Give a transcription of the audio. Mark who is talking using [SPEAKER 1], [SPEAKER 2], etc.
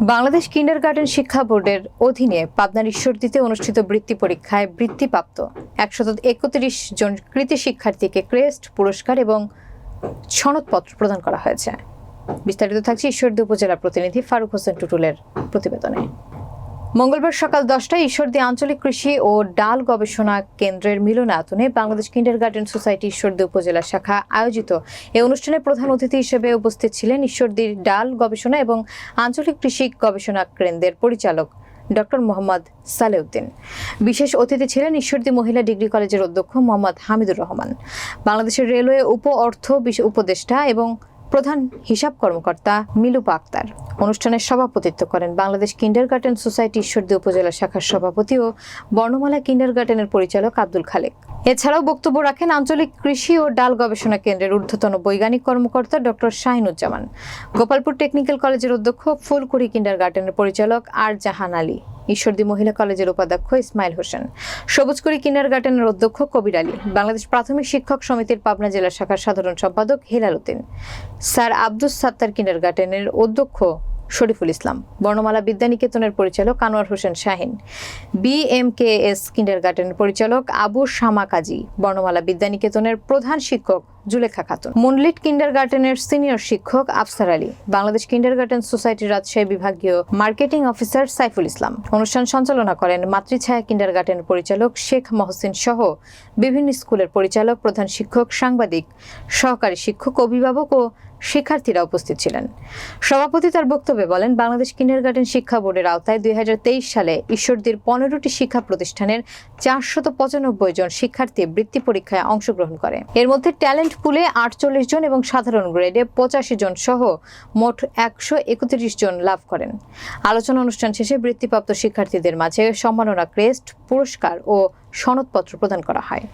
[SPEAKER 1] বাংলাদেশ কিন্ডার garden শিক্ষা বোর্ডের অধীনে পাবনার ঈশ্বরদীতে অনুষ্ঠিত বৃত্তি পরীক্ষায় বৃত্তিপ্রাপ্ত একশত একত্রিশ জন কৃতি শিক্ষার্থীকে ক্রেস্ট, পুরস্কার এবং সনদপত্র প্রদান করা হয়েছে। বিস্তারিত থাকছে ঈশ্বরদী উপজেলা প্রতিনিধি ফারুক হোসেন টুটুলের প্রতিবেদনে। মঙ্গলবার সকাল দশটায় ঈশ্বরদী আঞ্চলিক কৃষি ও ডাল গবেষণা কেন্দ্রের মিলনায়তনে Bangladesh kindergarten society Ishwardi উপজেলা শাখা আয়োজিত এই অনুষ্ঠানে প্রধান অতিথি হিসেবে উপস্থিত ছিলেন ঈশ্বরদীর ডাল গবেষণা এবং আঞ্চলিক কৃষি গবেষণা কেন্দ্রের পরিচালক ডক্টর মোহাম্মদ সালেউদ্দিন। বিশেষ অতিথি ছিলেন ঈশ্বরদী মহিলা ডিগ্রি কলেজের অধ্যক্ষ মোহাম্মদ হামিদুর রহমান। বাংলাদেশের রেলওয়ে উপ অর্থ উপদেষ্টা এবং প্রধান হিসাব কর্মকর্তা মিলুপা আক্তার। অনুষ্ঠানের সভাপতিত্ব করেন Bangladesh kindergarten society Ishwardi উপজেলা শাখার সভাপতি ও বর্ণমালা কিন্ডার গার্ডেনের পরিচালক আব্দুল খালেক। এছাড়াও বক্তব্য রাখেন আঞ্চলিক কৃষি ও ডাল গবেষণা কেন্দ্রের ঊর্ধ্বতন বৈজ্ঞানিক কর্মকর্তা ডক্টর শাহিনুজ্জামান। গোপালপুর টেকনিক্যাল কলেজের অধ্যক্ষ ফুলকুড়ি কিন্ডার গার্ডেনের পরিচালক আর জাহান আলী। ঈশ্বরদী মহিলা কলেজের উপাধ্যক্ষ ইসমাইল হোসেন। সবুজকুড়ি কিনার গার্ডেনের অধ্যক্ষ কবির আলী। বাংলাদেশ প্রাথমিক শিক্ষক সমিতির পাবনা জেলা শাখার সাধারণ সম্পাদক হেলাল উদ্দিন। স্যার আব্দুস সাত্তার কিনার গার্ডেনের অধ্যক্ষ শরীফুল ইসলাম। বর্ণমালা বিদ্যানিকেতনের পরিচালক আনোয়ার হোসেন শাহিন। বিএমকেএস কিন্ডার গার্ডেনের পরিচালক আবু শামা কাজী। বর্ণমালা বিদ্যানিকেতনের প্রধান শিক্ষক জুলেখা খাতুন। মুনলিট কিন্ডার গার্ডেনের সিনিয়র শিক্ষক আফসার আলী। বাংলাদেশ কিন্ডার গার্ডেন সোসাইটির রাজশাহী বিভাগীয় মার্কেটিং অফিসার সাইফুল ইসলাম। অনুষ্ঠান সঞ্চালনা করেন মাতৃছায়া কিন্ডার গার্ডেনের পরিচালক শেখ মহসিন সহ বিভিন্ন স্কুলের পরিচালক, প্রধান শিক্ষক, সাংবাদিক, সহকারী শিক্ষক, অভিভাবক ও শিক্ষার্থীরা উপস্থিত ছিলেন। সভাপতি তার বক্তব্যে বলেন, বাংলাদেশ কিন্ডার গার্ডেন শিক্ষা বোর্ডের আওতায় দুই সালে ঈশ্বরদীর পনেরোটি শিক্ষা প্রতিষ্ঠানের চারশত পঁচানব্বই জন শিক্ষার্থী বৃত্তি পরীক্ষায় অংশগ্রহণ করে। এর মধ্যে ট্যালেন্ট পুলে আটচল্লিশ জন এবং সাধারণ গ্রেডে পঁচাশি জন সহ মোট একশো একত্রিশ জন লাভ করেন। আলোচনা অনুষ্ঠান শেষে বৃত্তিপ্রাপ্ত শিক্ষার্থীদের মাঝে সম্মাননা ক্রেস্ট, পুরস্কার ও সনদপত্র প্রদান করা হয়।